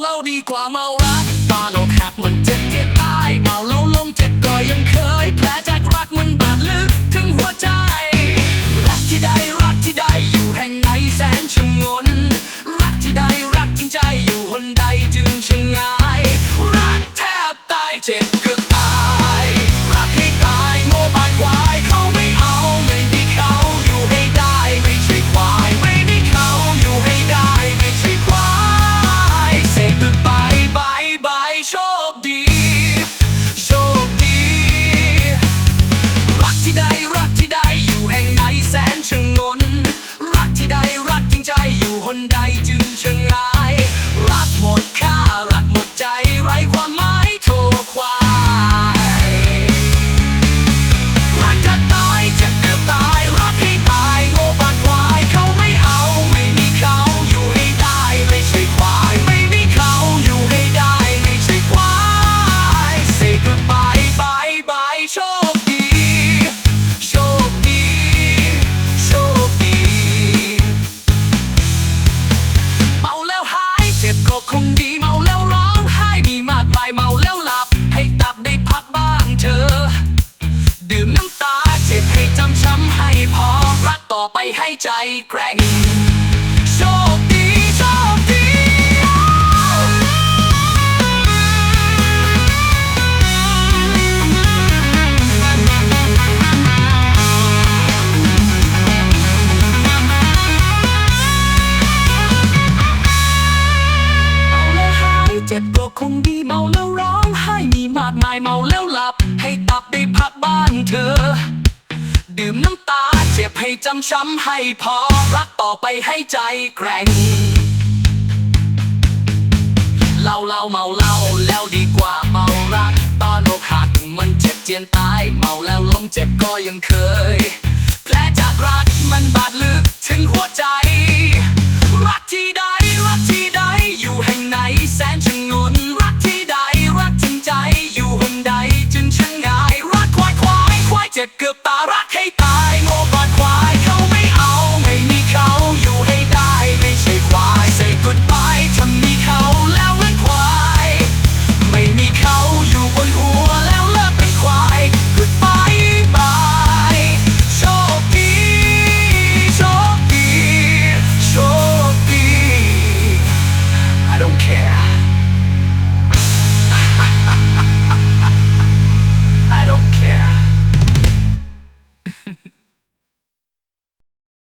เราดีกว่าเมารักตอนอกหักมันเจ็บเจ็บตายเมาแล้วลงเจ็บก็ยังเคยแผลจากรักมันบาดลึกถึงหัวใจ รักที่ใดรักที่ใดอยู่แห่งไหนแสนชงน รักที่ใดรักจริงใจอยู่คนใดจึงชงาย รักแทบตายเจ็บเกือบตาย รักห รักต่อไปให้ใจแกร่งโชคดีโชคดีเมาแล้วหายเจ็บก็คงดีเมาแล้วร้องไห้มีมากมายเมาแล้วหลับ ให้ตับได้พักบ้านเธอ ดื่มน้ำ จ็บให้จำช้ำให้พอ รักต่อไปให้ใจแกร่งเล่าเล่าเมาเล่าแล้วดีกว่าเมารัก ตอนอกหักมันเจ็บเจียนตาย เมาแล้วลงเจ็บก็ยังเคย แผลจากรักมันบาดลึกถึงหัวใจ รักที่ใดรักที่ใดอยู่แห่งไหนแสนชงนรักที่ใดรักจริงใจอยู่หนใดจึงช่างงายรักควายควายควายเจ็บเกือบตายรักให้ตายโง่บา เขาอยู่บนหัว